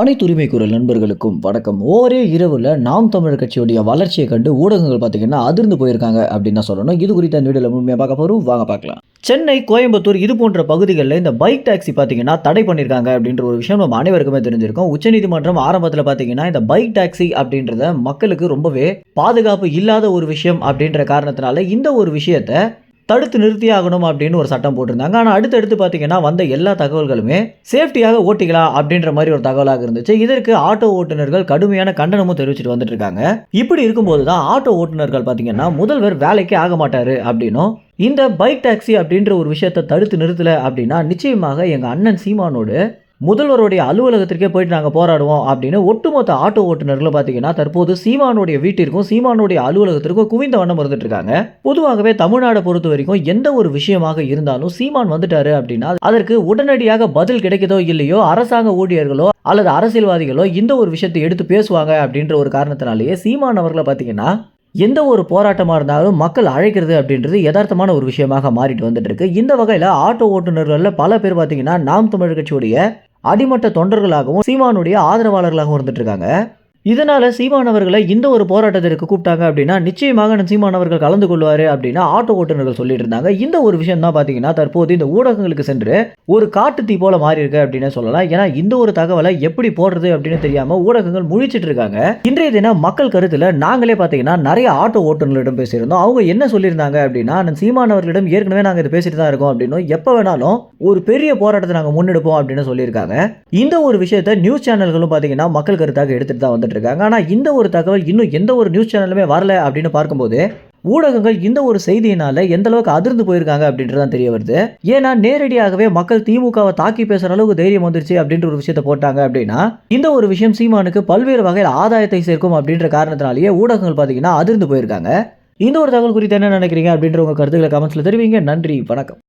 அனைத்து உரிமை குரல் நண்பர்களுக்கும் வணக்கம். ஒரே இரவில் நாம் தமிழர் கட்சியுடைய வளர்ச்சியை கண்டு ஊடகங்கள் பார்த்தீங்கன்னா அதிர்ந்து போயிருக்காங்க அப்படின்னு தான் சொல்லணும். இது குறித்த இந்த வீடியோவில் முழுமையாக பார்க்க போகிறோம் வாங்க பார்க்கலாம். சென்னை கோயம்புத்தூர் இது போன்ற பகுதிகளில் இந்த பைக் டாக்ஸி பார்த்தீங்கன்னா தடை பண்ணியிருக்காங்க அப்படின்ற ஒரு விஷயம் நம்ம அனைவருக்குமே தெரிஞ்சிருக்கும். உச்சநீதிமன்றம் ஆரம்பத்தில் பார்த்தீங்கன்னா இந்த பைக் டாக்ஸி அப்படின்றத மக்களுக்கு ரொம்பவே பாதுகாப்பு இல்லாத ஒரு விஷயம் அப்படின்ற காரணத்தினால இந்த ஒரு விஷயத்தை தடுத்து நிறுத்தி ஆகணும் அப்படின்னு ஒரு சட்டம் போட்டிருந்தாங்க. ஆனால் அடுத்தடுத்து பார்த்தீங்கன்னா வந்த எல்லா தகவல்களுமே சேஃப்டியாக ஓட்டிக்கலாம் அப்படின்ற மாதிரி ஒரு தகவலாக இருந்துச்சு. இதற்கு ஆட்டோ ஓட்டுநர்கள் கடுமையான கண்டனமும் தெரிவிச்சுட்டு வந்துட்டு இருக்காங்க இப்படி இருக்கும்போது தான் ஆட்டோ ஓட்டுநர்கள் பார்த்தீங்கன்னா முதல்வர் வேலைக்கே ஆக மாட்டாரு அப்படின்னும் இந்த பைக் டாக்ஸி அப்படின்ற ஒரு விஷயத்தை தடுத்து நிறுத்தலை அப்படின்னா நிச்சயமாக எங்கள் அண்ணன் சீமானோடு முதல்வருடைய அலுவலகத்திற்கே போயிட்டு நாங்கள் போராடுவோம் அப்படின்னு ஒட்டுமொத்த ஆட்டோ ஓட்டுநர்களும் பார்த்தீங்கன்னா தற்போது சீமானுடைய வீட்டிற்கும் சீமானுடைய அலுவலகத்திற்கும் குவிந்த வண்ணம் இருந்துட்டு இருக்காங்க பொதுவாகவே தமிழ்நாடை பொறுத்த வரைக்கும் எந்த ஒரு விஷயமாக இருந்தாலும் சீமான் வந்துட்டாரு அப்படின்னா அதற்கு உடனடியாக பதில் கிடைக்குதோ இல்லையோ அரசாங்க ஊழியர்களோ அல்லது அரசியல்வாதிகளோ இந்த ஒரு விஷயத்தை எடுத்து பேசுவாங்க அப்படின்ற ஒரு காரணத்தினாலேயே சீமான் அவர்களை பார்த்தீங்கன்னா எந்த ஒரு போராட்டமாக இருந்தாலும் மக்கள் அழைக்கிறது அப்படின்றது யதார்த்தமான ஒரு விஷயமாக மாறிட்டு வந்துட்டு இருக்கு இந்த வகையில் ஆட்டோ ஓட்டுநர்களில் பல பேர் பார்த்தீங்கன்னா நாம் தமிழர் கட்சியுடைய அடிமட்ட தொண்டர்களாகவும் சீமானுடைய ஆதரவாளர்களாகவும் இருந்துட்டு இருக்காங்க. இதனால் சீமான் அவர்களை இந்த ஒரு போராட்டத்திற்கு கூப்பிட்டாங்க அப்படின்னா நிச்சயமாக சீமான் அவர்கள் கலந்து கொள்வார் அப்படின்னா ஆட்டோ ஓட்டுநர்கள் சொல்லிட்டு இருந்தாங்க இந்த ஒரு விஷயம் தான் பார்த்தீங்கன்னா தற்போது இந்த ஊடகங்களுக்கு சென்று ஒரு காட்டு தீ போல மாறி இருக்கு அப்படின்னு சொல்லலாம். ஏன்னா இந்த ஒரு தகவலை எப்படி போடுறது அப்படின்னு தெரியாம ஊடகங்கள் முழிச்சிட்டு இருக்காங்க. இன்றைய தினம் மக்கள் கருத்தில் நாங்களே பார்த்தீங்கன்னா நிறைய ஆட்டோ ஓட்டுநர்களிடம் பேசியிருந்தோம். அவங்க என்ன சொல்லியிருந்தாங்க அப்படின்னா சீமான் அவர்களிடம் ஏற்கனவே நாங்கள் இதை பேசிட்டு தான் இருக்கோம் அப்படின்னும் எப்போ வேணாலும் ஒரு பெரிய போராட்டத்தை நாங்கள் முன்னெடுப்போம் அப்படின்னு சொல்லியிருக்காங்க. இந்த ஒரு விஷயத்தை நியூஸ் சேனல்களும் பார்த்தீங்கன்னா மக்கள் கருத்தாக எடுத்துட்டு தான் வந்துட்டு இருக்காங்க ஆனால் இந்த ஒரு தகவல் இன்னும் எந்த ஒரு நியூஸ் சேனலுமே வரல அப்படின்னு பார்க்கும்போது ஊடகங்கள் இந்த ஒரு செய்தியினால எந்த அளவுக்கு அதிர்ந்து போயிருக்காங்க அப்படின்றதான் தெரிய வருது. ஏன்னா நேரடியாகவே மக்கள் திமுகவை தாக்கி பேசுற அளவுக்கு தைரியம் வந்துருச்சு அப்படின்ற ஒரு விஷயத்த போட்டாங்க அப்படின்னா இந்த ஒரு விஷயம் சீமானுக்கு பல்வேறு வகையில் ஆதாயத்தை சேர்க்கும் அப்படின்ற காரணத்தினாலேயே ஊடகங்கள் பார்த்தீங்கன்னா அதிர்ந்து போயிருக்காங்க. இந்த ஒரு தகவல் குறித்து என்ன நினைக்கிறீங்க அப்படின்ற உங்க கருத்துக்களை கமெண்ட்ஸ்ல தெரிவிங்க. நன்றி வணக்கம்.